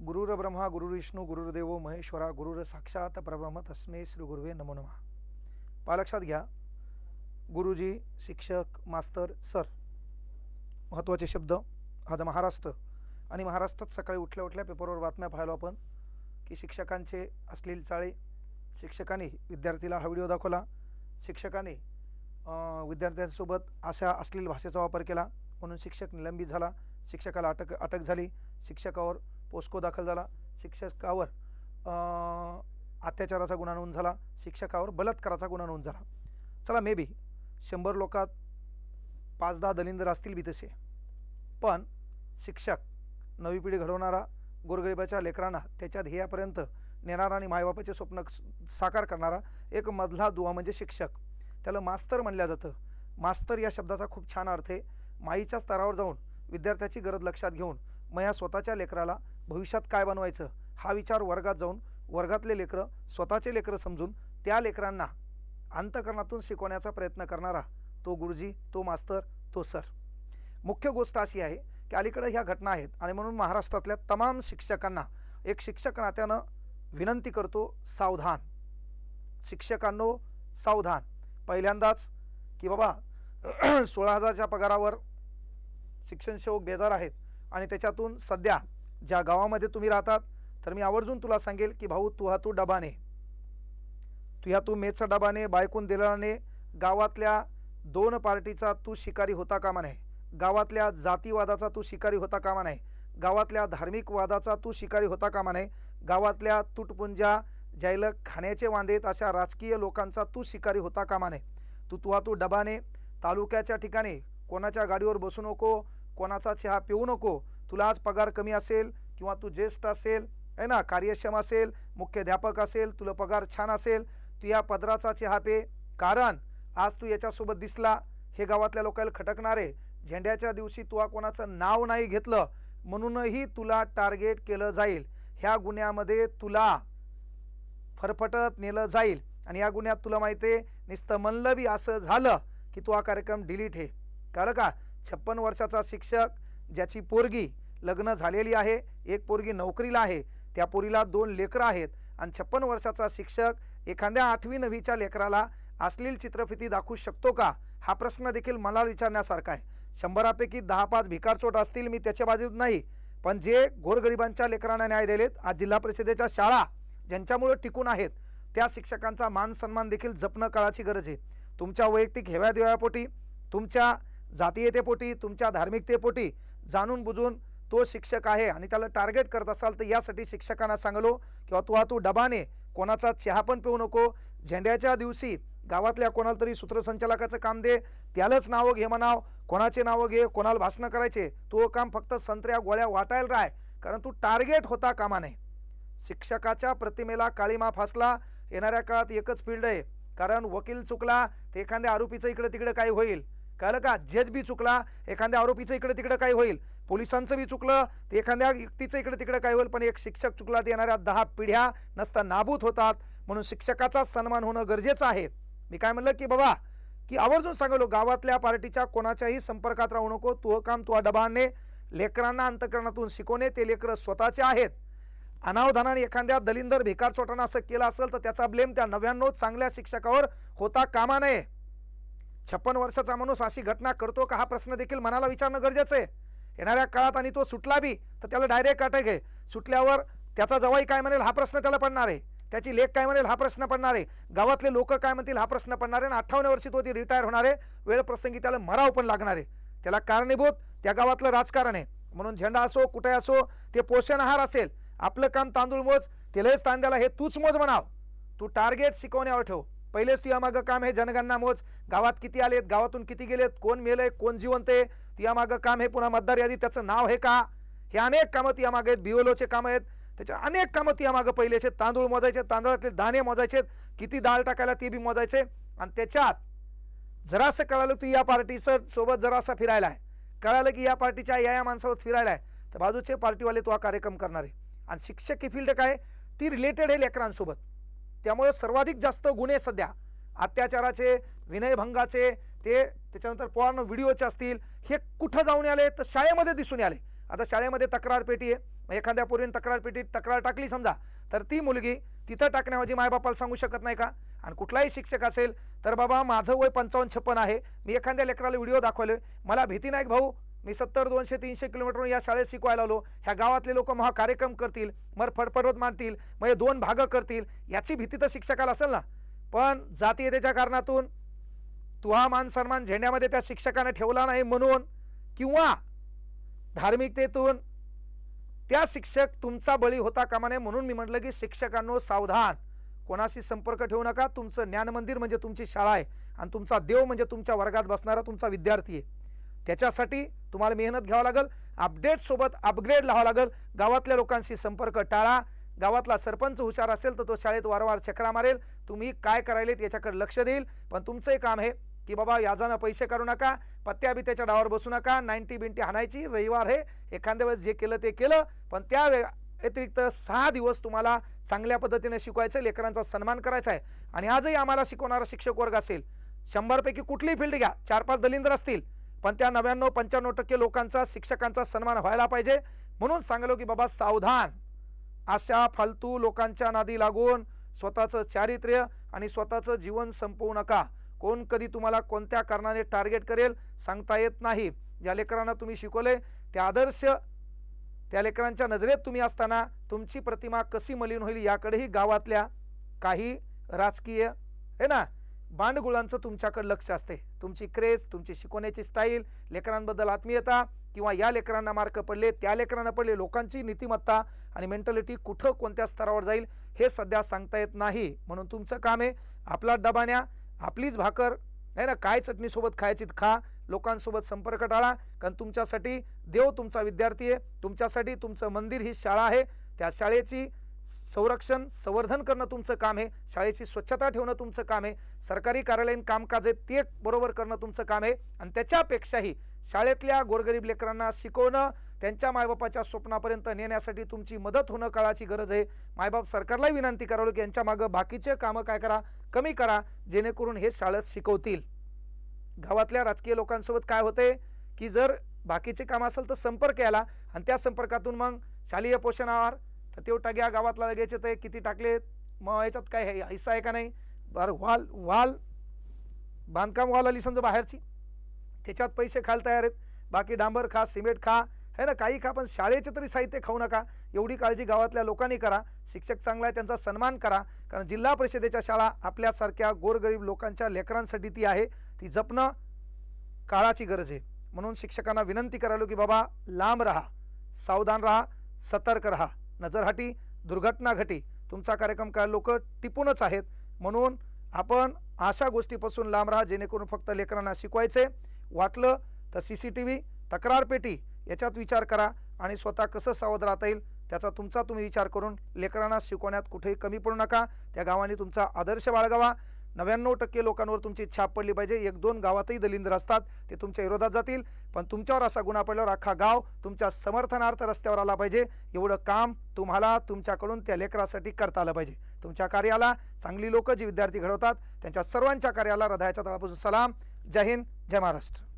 गुरुर ब्रह्मा गुरुर गुरुर्देव महेश्वरा गुरुर साक्षात परब्रह्म तस्मे श्री गुरुवे नमो नमः. पालक्षात घ्या. गुरुजी शिक्षक मास्तर सर महत्त्वाचे शब्द आज महाराष्ट्र आणि महाराष्ट्रात सकाळी उठल्या उठल्या पेपरवर बातम्या पाहिलो आपण की शिक्षकांचे अश्लील चाळे शिक्षकांनी विद्यार्थीला हा व्हिडिओ दाखवला शिक्षकाने विद्यार्थ्यांसोबत अशा अश्लील भाषेचा वापर केला म्हणून शिक्षक निलंबित झाला शिक्षकाला अटक अटक झाली शिक्षकावर पोस्को दाखल झाला. शिक्षकावर अत्याचाराचा गुन्हा नोंद झाला. शिक्षकावर बलात्काराचा गुन्हा नोंद झाला. चला मे बी शंभर लोकात पाच दहा दलिंदर असतील बी तसे. पण शिक्षक नवी पिढी घडवणारा गोरगरिबाच्या लेकरांना त्याच्या ध्येयापर्यंत नेणारा आणि मायबापाचे स्वप्न साकार करणारा एक मधला दुवा म्हणजे शिक्षक. त्याला मास्तर म्हणलं जातं. मास्तर या शब्दाचा खूप छान अर्थ आहे. माईच्या स्तरावर जाऊन विद्यार्थ्याची गरज लक्षात घेऊन मग या स्वतःच्या लेकराला भविष्यात काय बनवायचं? हा विचार वर्गात जाऊन वर्गातले लेकरं स्वतःचे लेकरं समजून त्या लेकरांना अंतकरणातून शिकवण्याचा प्रयत्न करणारा तो गुरुजी तो मास्तर तो सर. मुख्य गोष्ट अशी आहे की अलीकडे ह्या घटना आहेत आणि म्हणून महाराष्ट्रातल्या तमाम शिक्षकांना एक शिक्षक नात्यानं विनंती करतो सावधान. शिक्षकांनो सावधान. पहिल्यांदाच की बाबा सोळा हजारच्या पगारावर शिक्षण सेवक बेजार आहेत आणि त्याच्यातून सध्या ज्या गावामध्ये तुम्ही राहतात तर मी आवर्जून तुला सांगेल की भाऊ तू हा तू डबाने. तू ह्या तू मेचा डबाने बायकून दिलाने गावातल्या दोन पार्टीचा तू शिकारी होता कामा नये. गावातल्या जातीवादाचा तू शिकारी होता कामा नये. गावातल्या धार्मिक वादाचा तू शिकारी होता कामा नये. गावातल्या तुटपुंजा ज्याला खाण्याचे वांदेत अशा राजकीय लोकांचा तू शिकारी होता कामा नये. तू तुहा तू डबाने तालुक्याच्या ठिकाणी कोणाच्या गाडीवर बसू नको कोणाचा चहा पिऊ नको तुला आज पगार कमी असेल किंवा तू ज्येष्ठ असेल आहे ना कार्यक्षम असेल मुख्याध्यापक असेल तुला पगार छान असेल तू या पदराचा चहापे कारण आज तू याच्यासोबत दिसला हे गावातल्या लोकांना खटकणारे झेंड्याच्या दिवशी तुला कोणाचं नाव नाही घेतलं म्हणूनही तुला टार्गेट केलं जाईल. ह्या गुन्ह्यामध्ये तुला फरफटत नेलं जाईल. आणि या गुन्ह्यात तुला माहिती आहे नुसतं म्हणलं बी असं झालं की तो हा कार्यक्रम डिलीट हे कळलं का? छप्पन वर्षाचा शिक्षक ज्याची पोरगी लग्न झालेली आहे. एक पोरगी नोकरीला आहे. त्या पोरीला दोन लेकरं आहेत. आणि छप्पन वर्षाचा शिक्षक एखाद्या आठवी नववीच्या लेकराला अश्लील चित्रफिती दाखवू शकतो का? हा प्रश्न देखील मला विचारण्यासारखा आहे. शंभरापैकी दहा पाच भिकारचोट असतील मी त्याच्या बाजूत नाही. पण जे गोरगरिबांच्या लेकरांना न्याय दिलेत आज जिल्हा परिषदेच्या शाळा ज्यांच्यामुळं टिकून आहेत त्या शिक्षकांचा मान सन्मान देखील जपणं काळाची गरज आहे. तुमच्या वैयक्तिक हेव्या देव्यापोटी तुमच्या जातीयतेपोटी तुमच्या धार्मिकतेपोटी जाणून बुजून तो शिक्षक आहे आणि त्याला टार्गेट करत असाल तर यासाठी शिक्षकांना सांगलो किंवा तू हा तू डबाने कोणाचा चहा पण पिऊ नको. झेंड्याच्या दिवशी गावातल्या कोणाला तरी सूत्रसंचालकाचं काम दे. त्यालाच नावं घे म्हणाव. कोणाचे नावं घे कोणाला भाषणं करायचे तो काम फक्त संत्र्या गोळ्या वाटायला राय. कारण तू टार्गेट होता कामा नये शिक्षकाच्या प्रतिमेला काळीमा फासला. येणाऱ्या काळात एकच फील्ड आहे. कारण वकील चुकला तर एखाद्या आरोपीचं इकडं तिकडं काय होईल. कळलं का? जज बी चुकला एखाद्या आरोपीचं इकडे तिकडं काय होईल. पोलिसांचं बी चुकलं ते एखाद्या व्यक्तीचं इकडे तिकडं काय होईल पण एक शिक्षक चुकला ते येणाऱ्या दहा पिढ्या नसता नाबूत होतात. म्हणून शिक्षकाचा सन्मान होणं गरजेचं आहे. मी काय म्हणलं की बाबा की आवर्जून सांगलो गावातल्या पार्टीच्या कोणाच्याही संपर्कात राहू नको तो काम तुवा डबाने लेकरांना अंतकरणातून शिकवणे ते लेकरं स्वतःचे आहेत. अनावधानाने एखाद्या दलिंदर भिकार चोटानं असं केलं असेल तर त्याचा ब्लेम त्या नव्याण्णव चांगल्या शिक्षकावर होता कामा नये. छप्पन वर्षाचा माणूस अशी घटना करतो का हा प्रश्न देखील मनाला विचारणं गरजेचं आहे. येणाऱ्या काळात आणि तो सुटला बी तर त्याला डायरेक्ट अटक आहे. सुटल्यावर त्याचा जवाई काय म्हणेल हा प्रश्न त्याला पडणार आहे. त्याची लेख काय म्हणेल हा प्रश्न पडणार आहे. गावातले लोक काय म्हणतील हा प्रश्न पडणार आहे. आणि अठ्ठावन्न वर्षी तो ती रिटायर होणार आहे. वेळप्रसंगी त्याला मराव पण लागणार आहे. त्याला कारणीभूत त्या गावातलं राजकारण आहे. म्हणून झेंडा असो कुठे असो ते पोषण आहार असेल. आपलं काम तांदूळ मोज तेलच तांद्याला हे तूच मोज म्हणाव. तू टार्गेट शिकवण्यावर ठेव. पहिलेच तू मागं काम हे जनगणना मोज. गावात किती आलेत? गावातून किती गेलेत? कोण मेलंय? कोण जिवंत आहे? तू मागं काम हे पुन्हा मतदार यादी त्याचं नाव आहे का? हे अनेक कामं तू मागे आहेत. बिओलोचे कामं आहेत. त्याच्या अनेक कामं तुझ्या मागं पहिलेचे तांदूळ मोजायचे तांदळातले दाणे मोजायचे किती डाळ टाकायला ते बी मोजायचे आणि त्याच्यात जरासं कळालं तू या पार्टीचं सोबत जरासा फिरायला आहे. कळालं की या पार्टीच्या या या माणसावर फिरायला आहे. तर बाजूचे पार्टीवाले तो हा कार्यक्रम करणार आहे. आणि शिक्षक ही फील्ड काय? ती रिलेटेड आहे लेकरांसोबत. त्यामुळे सर्वाधिक जास्त गुन्हे सध्या अत्याचाराचे विनयभंगाचे ते त्याच्यानंतर पॉर्न व्हिडिओचे असतील हे कुठं जाऊन आले? तर शाळेमध्ये दिसून आले. आता शाळेमध्ये तक्रार पेटी आहे. मग एखाद्या पोरीने तक्रार पेटीत तक्रार टाकली समजा तर ती मुलगी तिथं टाकण्याऐवजी मायबापाला सांगू शकत नाही का? आणि कुठलाही शिक्षक असेल तर बाबा माझं वय पंचावन्न छप्पन आहे. मी एखाद्या लेकराला व्हिडिओ दाखवले मला भीती नाही भाऊ. मी सत्तर दोनशे तीनशे किलोमीटर या शाळेत शिकवायला आलो. ह्या गावातले लोक महा कार्यक्रम करतील मग फडफडवत मानतील मग हे दोन भागं करतील याची भीती तर शिक्षकाला असेल ना. पण जातीयतेच्या कारणातून तू हा मान सन्मान झेंड्यामध्ये त्या शिक्षकाने ठेवला नाही म्हणून किंवा धार्मिकतेतून त्या शिक्षक तुमचा बळी होता कामा नये म्हणून मी म्हटलं की शिक्षकांनो सावधान. कोणाशी संपर्क ठेवू नका. तुमचं ज्ञानमंदिर म्हणजे तुमची शाळा आहे आणि तुमचा देव म्हणजे तुमच्या वर्गात बसणारा तुमचा विद्यार्थी आहे. त्याच्यासाठी तुम्हाला मेहनत घ्यावं लागेल. अपडेटसोबत अपग्रेड लावावं लागेल. गावातल्या लोकांशी संपर्क टाळा. गावातला सरपंच हुशार असेल तर तो शाळेत वारंवार चक्रा मारेल. तुम्ही काय करायलेत याच्याकडे लक्ष देईल. पण तुमचंही काम आहे की बाबा याजानं पैसे काढू नका. पत्त्या बित्याच्या डावावर बसू नका. नाईन्टी बिंटी हाणायची रविवार हे एखाद्या वेळेस जे केलं ते केलं. पण त्या वे व्यतिरिक्त सहा दिवस तुम्हाला चांगल्या पद्धतीने शिकवायचं लेकरांचा सन्मान करायचा आहे. आणि आजही आम्हाला शिकवणारा शिक्षक वर्ग असेल. शंभरपैकी कुठलीही फील्ड घ्या. चार पाच दलिंद्र असतील. पण त्या नव्याण्णव पंच्याण्णव टक्के लोकांचा शिक्षकांचा सन्मान व्हायला पाहिजे. म्हणून सांगलो की बाबा सावधान. अशा फालतू लोकांच्या नादी लागून स्वतःचं चारित्र्य आणि स्वतःचं जीवन संपवू नका. कोण कधी तुम्हाला कोणत्या कारणाने टार्गेट करेल सांगता येत नाही. ज्या लेकरांना तुम्ही शिकवले त्या आदर्श त्या लेकरांच्या नजरेत तुम्ही असताना तुमची प्रतिमा कशी मलिन होईल याकडेही गावातल्या काही राजकीय आहे ना? बांडगुळांचं तुमच्याकडे लक्ष असते. तुमची क्रेज तुमची शिकवण्याची स्टाईल लेकरांबद्दल आत्मीयता किंवा या लेकरांना मार्क पडले त्या लेकरांना पडले लोकांची नीतिमत्ता आणि मेंटॅलिटी कुठं कोणत्या स्तरावर जाईल हे सध्या सांगता येत नाही. म्हणून तुमचं काम आहे आपला डबाण्या आपलीच भाकर आहे ना काय चटणीसोबत खायची खा लोकांसोबत संपर्क टाळा कारण तुमच्यासाठी देव तुमचा विद्यार्थी आहे तुमच्यासाठी तुमचं मंदिर ही शाळा आहे त्या शाळेची संरक्षण संवर्धन करणं तुमचं काम आहे. शाळेची स्वच्छता ठेवणं तुमचं काम आहे. सरकारी कार्यालयीन कामकाज आहे ते बरोबर करणं तुमचं काम आहे. आणि त्याच्यापेक्षाही शाळेतल्या गोरगरीब लेकरांना शिकवणं त्यांच्या मायबापाच्या स्वप्नापर्यंत नेण्यासाठी तुमची मदत होणं काळाची गरज आहे. मायबाप सरकारलाही विनंती करावं की यांच्या मागं बाकीचे कामं काय करा कमी करा जेणेकरून हे शाळेत शिकवतील. गावातल्या राजकीय लोकांसोबत काय होते की जर बाकीचे काम असेल तर संपर्क याला आणि त्या संपर्कातून मग शालेय पोषण आहार तेव टाक्या गावातला लगेच ते किती टाकले? मग याच्यात काय आहे हिस्सा आहे का नाही? बरं वाल वाल बांधकाम वाल आली समजा बाहेरची. त्याच्यात पैसे खायला तयार आहेत. बाकी डांबर खा सिमेंट खा है ना? काही खा पण शाळेचे तरी साहित्य खाऊ नका. एवढी काळजी गावातल्या लोकांनी करा. शिक्षक चांगला आहे त्यांचा सन्मान करा. कारण जिल्हा परिषदेच्या शाळा आपल्यासारख्या गोरगरीब लोकांच्या लेकरांसाठी ती आहे. ती जपणं काळाची गरज आहे. म्हणून शिक्षकांना विनंती करायलो की बाबा लांब राहा सावधान राहा सतर्क राहा. नजरहाटी दुर्घटना घटी. तुमचा कार्यक्रम काय? लोक टिपूनच आहेत. म्हणून आपण अशा गोष्टीपासून लांब राहा जेणेकरून फक्त लेकरांना शिकवायचे वाटलं तर सी सी टी व्ही तक्रारपेटी याच्यात विचार करा आणि स्वतः कसं सावध राहता येईल त्याचा तुमचा तुम्ही विचार करून लेकरांना शिकवण्यात कुठेही कमी पडू नका. त्या गावाने तुमचा आदर्श बाळगावा. नव्याण्णव टक्के लोकांवर तुमची छाप पडली पाहिजे. एक दोन गावातही दलिंद्र असतात ते तुमच्या विरोधात जातील. पण तुमच्यावर असा गुन्हा पडल्यावर अख्खा गाव तुमच्या समर्थनार्थ रस्त्यावर आला पाहिजे. एवढं काम तुम्हाला तुमच्याकडून त्या लेकरासाठी करता आलं पाहिजे. तुमच्या कार्याला चांगली लोक जी विद्यार्थी घडवतात त्यांच्या सर्वांच्या कार्याला हृदयाच्या तळापासून सलाम. जय हिंद जय महाराष्ट्र.